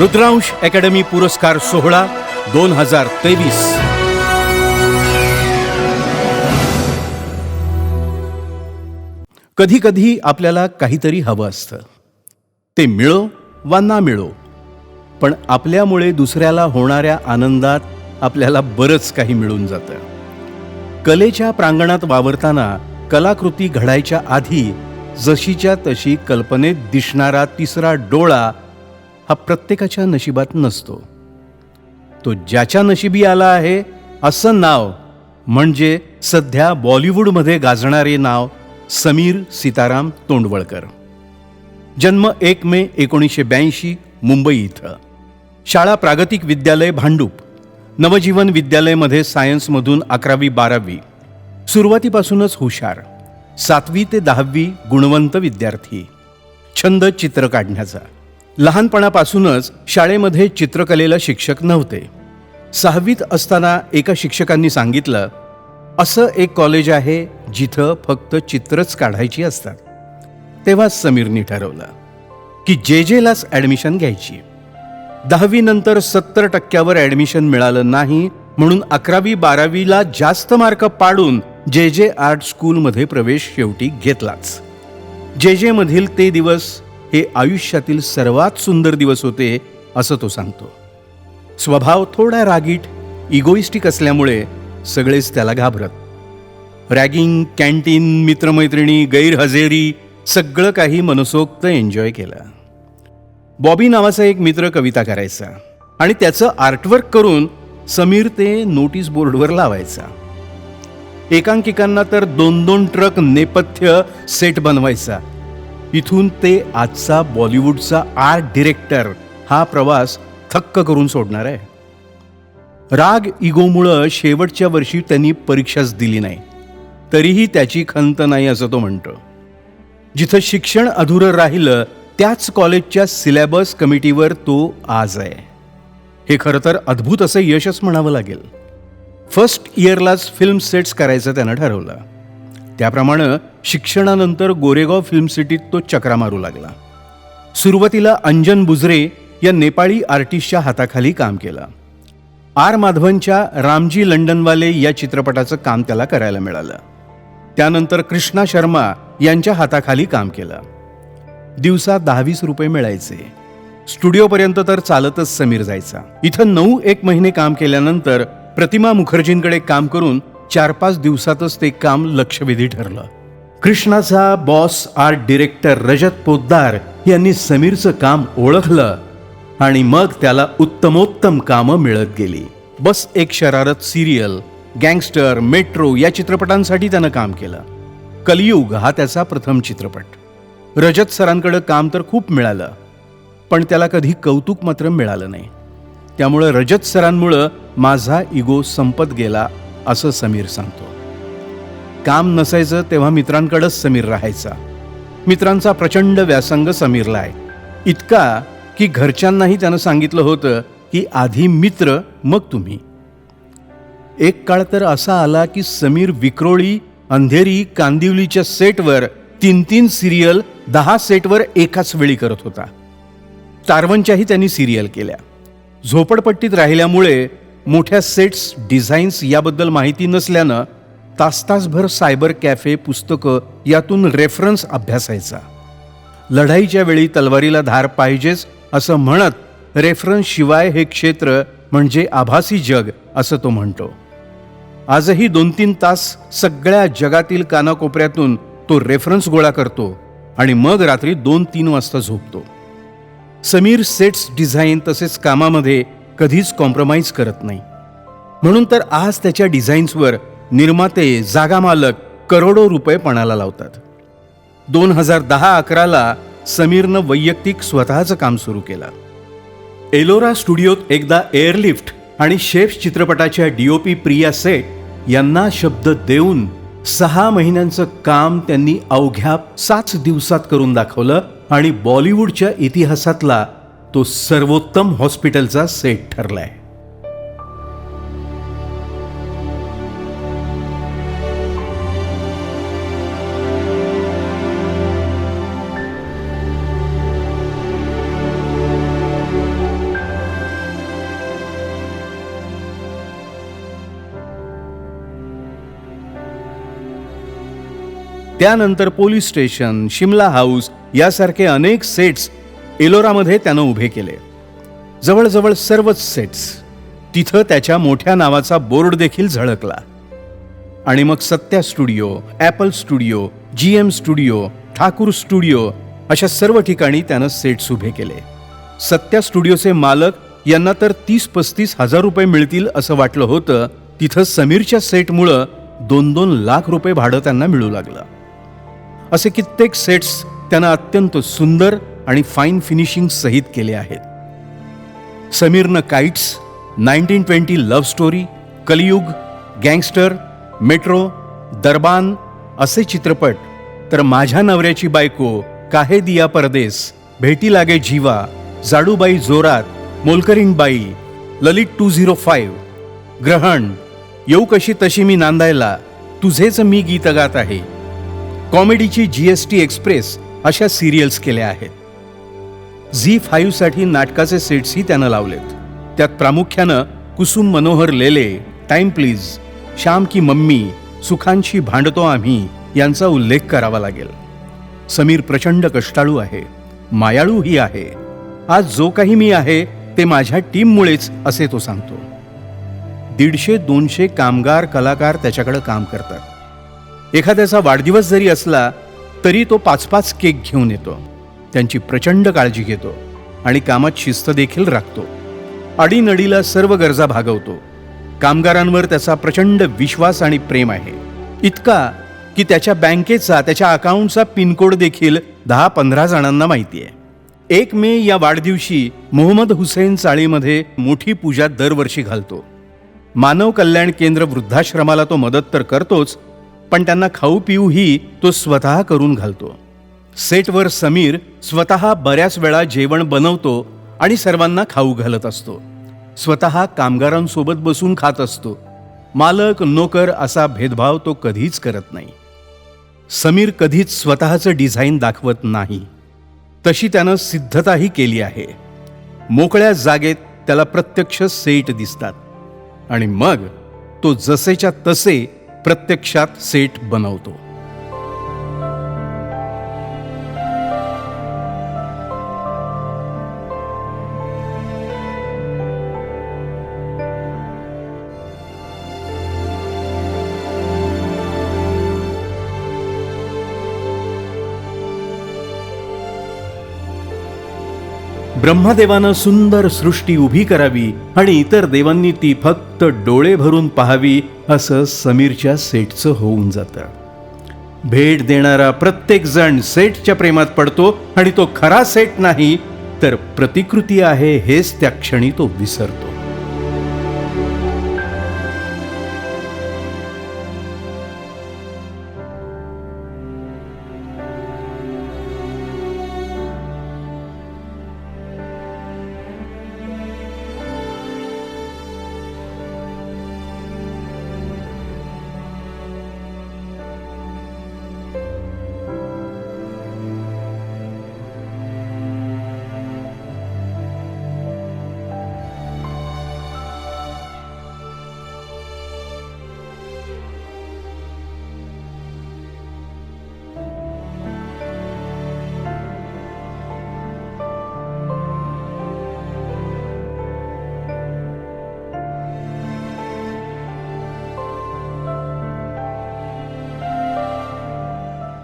Rudransh academy पुरस्कार सोहळा दोन हजार तेवीस. कधी कधी आपल्याला काहीतरी हवं असतं. ते मिळो वा ना मिळो. पण आपल्यामुळे दुसऱ्याला होणाऱ्या आनंदात आपल्याला बरंच काही मिळून जातं. कलेच्या प्रांगणात वावरताना कलाकृती घडायच्या आधी जशीच्या तशी कल्पनेत दिसणारा तिसरा डोळा हा प्रत्येकाच्या नशिबात नसतो. तो ज्याच्या नशिबी आला आहे असं नाव म्हणजे सध्या बॉलिवूडमध्ये गाजणारे नाव समीर सीताराम तोंडवळकर. जन्म एक मे एकोणीसशे ब्याऐंशी मुंबई इथं. शाळा प्रागतिक विद्यालय भांडूप. नवजीवन विद्यालयमध्ये सायन्समधून अकरावी बारावी. सुरुवातीपासूनच हुशार. सातवी ते दहावी गुणवंत विद्यार्थी. छंद चित्र काढण्याचा. लहानपणापासूनच शाळेमध्ये चित्रकलेला शिक्षक नव्हते. सहावीत असताना एका शिक्षकांनी सांगितलं असं एक कॉलेज आहे जिथं फक्त चित्रच काढायची असतात. तेव्हाच समीरनी ठरवलं की जे जेलाच ॲडमिशन घ्यायची. दहावीनंतर सत्तर टक्क्यावर ॲडमिशन मिळालं नाही म्हणून अकरावी बारावीला जास्त मार्क पाडून जे जे आर्ट स्कूलमध्ये प्रवेश शेवटी घेतलाच. जे जे मधील ते दिवस हे आयुष्यातील सर्वात सुंदर दिवस होते असं तो सांगतो. स्वभाव थोडा रागीट इगोइस्टिक असल्यामुळे सगळेच त्याला घाबरत. रॅगिंग कॅन्टीन मित्रमैत्रिणी गैरहजेरी सगळं काही मनसोक्त एन्जॉय केलं. बॉबी नावाचा एक मित्र कविता करायचा आणि त्याचं आर्टवर्क करून समीर ते नोटीस बोर्डवर लावायचा. एकांकिकांना तर दोन दोन ट्रक नेपथ्य सेट बनवायचा. इथून ते आजचा बॉलिवूडचा आर्ट डिरेक्टर हा प्रवास थक्क करून सोडणार आहे. राग इगोमुळं शेवटच्या वर्षी त्यांनी परीक्षाच दिली नाही. तरीही त्याची खंत नाही असं तो म्हणतो. जिथं शिक्षण अधुरं राहिलं त्याच कॉलेजच्या सिलेबस कमिटीवर तो आज आहे. हे खरं तर अद्भुत असं यशच म्हणावं लागेल. फर्स्ट इयरलाच फिल्म सेट्स करायचं त्यानं ठरवलं. त्याप्रमाणे शिक्षणानंतर गोरेगाव फिल्म सिटीत तो चक्रा मारू लागला. सुरुवातीला अंजन बुजरे या नेपाळी आर्टिस्टच्या हाताखाली काम केलं. आर माधवनच्या रामजी लंडनवाले या चित्रपटाचं काम त्याला करायला मिळालं. त्यानंतर कृष्णा शर्मा यांच्या हाताखाली काम केलं. दिवसा दहावीस रुपये मिळायचे. स्टुडिओपर्यंत तर चालतच समीर जायचा. इथं नऊ एक महिने काम केल्यानंतर प्रतिमा मुखर्जींकडे काम करून चार पाच दिवसातच ते काम लक्षवेधी ठरलं. कृष्णाचा boss art director Rajat Poddar यांनी समीरचं काम ओळखलं आणि मग त्याला उत्तमोत्तम कामं मिळत गेली. बस एक शरारत सिरियल गँगस्टर मेट्रो या चित्रपटांसाठी त्यानं काम केलं. कलियुग हा त्याचा प्रथम चित्रपट. रजत सरांकडं काम तर खूप मिळालं पण त्याला कधी कौतुक मात्र मिळालं नाही. त्यामुळं रजत सरांमुळं माझा इगो संपत गेला असं समीर सांगतो. काम नसायचं तेव्हा मित्रांकडंच समीर राहायचा. मित्रांचा प्रचंड व्यासंग समीरला आहे. इतका की घरच्यांनाही त्यानं सांगितलं होतं की आधी मित्र मग तुम्ही. एक काळ तर असा आला की समीर विक्रोळी अंधेरी कांदिवलीच्या सेटवर तीन तीन सिरियल दहा सेटवर एकाच वेळी करत होता. तारवणच्याही त्यांनी सिरियल केल्या. झोपडपट्टीत राहिल्यामुळे मोठ्या सेट्स डिझाईन्स याबद्दल माहिती नसल्यानं तास तासभर सायबर कॅफे पुस्तकं यातून रेफरन्स अभ्यासायचा. लढाईच्या वेळी तलवारीला धार पाहिजेच असं म्हणत रेफरन्स शिवाय हे क्षेत्र म्हणजे आभासी जग असं तो म्हणतो. आजही दोन तीन तास सगळ्या जगातील कानाकोपऱ्यातून तो रेफरन्स गोळा करतो आणि मग रात्री दोन तीन वाजता झोपतो. समीर सेट्स डिझाईन तसेच कामामध्ये कधीच कॉम्प्रोमाइज करत नाही. म्हणून तर आज त्याच्या डिझाईन्सवर निर्माते जागा मालक करोडो रुपये पणाला लावतात. दोन हजार दहा अकराला समीरनं वैयक्तिक स्वतःचं काम सुरू केलं. एलोरा स्टुडिओत एकदा एअरलिफ्ट आणि शेफ चित्रपटाच्या डीओपी प्रिया सेट यांना शब्द देऊन सहा महिन्यांचं काम त्यांनी अवघ्या सात दिवसात करून दाखवलं आणि बॉलिवूडच्या इतिहासातला तो सर्वोत्तम हॉस्पिटलचा सेट ठरलाय. त्यानंतर पोलीस स्टेशन शिमला हाऊस यासारखे अनेक सेट्स एलोरामध्ये त्यानं उभे केले. जवळजवळ सर्वच सेट्स तिथं त्याच्या मोठ्या नावाचा बोर्ड देखील झळकला. आणि मग Satya studio Apple studio G M studio Thakur studio अशा सर्व ठिकाणी त्यानं सेट्स उभे केले. सत्या स्टुडिओचे मालक यांना तर तीस पस्तीस हजार रुपये मिळतील असं वाटलं होतं तिथं समीरच्या सेटमुळं दोन दोन लाख रुपये भाडं त्यांना मिळू लागलं. असे कित्येक सेट्स त्यानं अत्यंत सुंदर आणि फाईन फिनिशिंग सहित केले आहेत. समीरनं Kites nineteen twenty love story Kalyug Gangster Metro Darbaan असे चित्रपट तर माझ्या नवऱ्याची बायको काहे दिया परदेस भेटी लागे जीवा जाडूबाई जोरात मोलकरीण बाई ललित टू झिरो फाईव्ह ग्रहण येऊ कशी तशी मी नांदायला तुझेच मी गीत गात आहे. कॉमेडीची जी एस टी एक्सप्रेस अशा सिरियल्स केल्या आहेत. झी फाईव्हसाठी नाटकाचे सेट्सही त्यानं लावलेत. त्यात प्रामुख्यानं कुसुम मनोहर लेले टाइम प्लीज श्याम की मम्मी सुखांशी भांडतो आम्ही यांचा उल्लेख करावा लागेल. समीर प्रचंड कष्टाळू आहे मायाळूही आहे. आज जो काही मी आहे ते माझ्या टीममुळेच असे तो सांगतो. दीडशे दोनशे कामगार कलाकार त्याच्याकडे काम करतात. एखाद्याचा वाढदिवस जरी असला तरी तो पाच पाच केक घेऊन येतो. त्यांची प्रचंड काळजी घेतो आणि कामात शिस्त देखील राखतो. अडीनडीला सर्व गरजा भागवतो. कामगारांवर त्याचा प्रचंड विश्वास आणि प्रेम आहे. इतका की त्याच्या बँकेचा त्याच्या अकाउंटचा पिनकोड देखील दहा पंधरा जणांना माहिती आहे एक मे या वाढदिवशी मोहम्मद हुसेन चाळीमध्ये मोठी पूजा दरवर्षी घालतो. मानव कल्याण केंद्र वृद्धाश्रमाला तो मदत तर करतोच पण त्यांना खाऊ पिऊही तो स्वतः करून घालतो. सेटवर समीर स्वतः बऱ्याच वेळा जेवण बनवतो आणि सर्वांना खाऊ घालत असतो. स्वतः कामगारांसोबत बसून खात असतो. मालक नोकर असा भेदभाव तो कधीच करत नाही. समीर कधीच स्वतःचं डिझाईन दाखवत नाही. तशी त्यानं सिद्धताही केली आहे. मोकळ्या जागेत त्याला प्रत्यक्ष सेट दिसतात. आणि मग तो जसेच्या तसे प्रत्यक्षात सेट बनवतो. ब्रह्मदेवानं सुंदर सृष्टी उभी करावी आणि इतर देवांनी ती फक्त डोळे भरून पाहावी असं समीरच्या सेटचं होऊन जातं. भेट देणारा प्रत्येक जण सेटच्या प्रेमात पडतो आणि तो खरा सेट नाही तर प्रतिकृती आहे हेच त्या क्षणी तो विसरतो.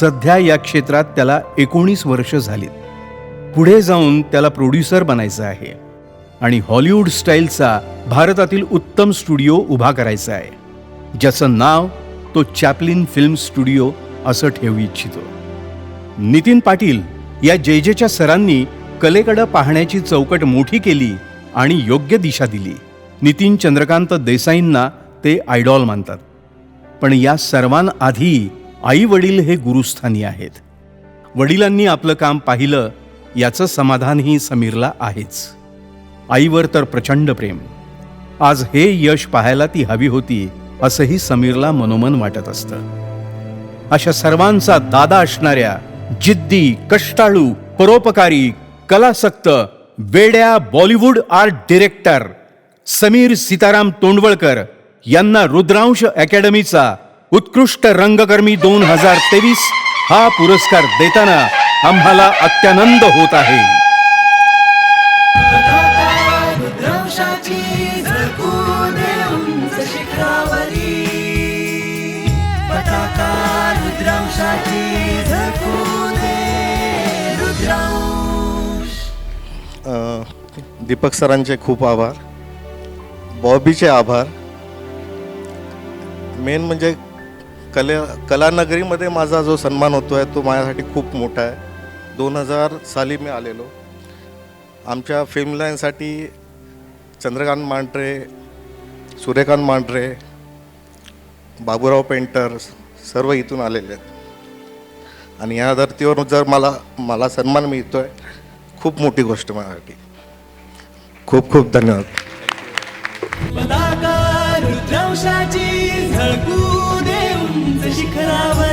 सध्या या क्षेत्रात त्याला एकोणीस वर्ष झालीत. पुढे जाऊन त्याला प्रोड्युसर बनायचं आहे. आणि हॉलिवूड स्टाईलचा भारतातील उत्तम स्टुडिओ उभा करायचा आहे. ज्याचं नाव तो चॅपलिन फिल्म स्टुडिओ असं ठेवू इच्छितो. नितीन पाटील या जेजेच्या सरांनी कलेकडं पाहण्याची चौकट मोठी केली आणि योग्य दिशा दिली. नितीन चंद्रकांत देसाईंना ते आयडॉल मानतात. पण या सर्वांआधी आई वडील हे गुरुस्थानी आहेत. वडिलांनी आपलं काम पाहिलं याचं समाधानही समीरला आहेच. आईवर तर प्रचंड प्रेम. आज हे यश पाहायला ती हवी होती असंही समीरला मनोमन वाटत असतं. अशा सर्वांचा दादा असणाऱ्या जिद्दी कष्टाळू परोपकारी कलासक्त वेड्या बॉलिवूड आर्ट डिरेक्टर समीर सीताराम तोंडवळकर यांना रुद्रांश अकॅडमीचा उत्कृष्ट रंगकर्मी दोन हजार तेवीस हा पुरस्कार देताना आम्हाला अत्यानंद होत आहे. दीपक सरांचे खूप आभार. बॉबीचे आभार. मेन म्हणजे कले कलानगरीमध्ये माझा जो सन्मान होतो आहे तो माझ्यासाठी खूप मोठा आहे. दोन हजार साली मी आलेलो. आमच्या फिल्मलाईनसाठी चंद्रकांत मांढरे सूर्यकांत मांढरे बाबूराव पेंटर सर्व इथून आलेले आहेत. आणि या धर्तीवर जर मला मला सन्मान मिळतो आहे खूप मोठी गोष्ट माझ्यासाठी. खूप खूप धन्यवाद. झळकू दे. Krava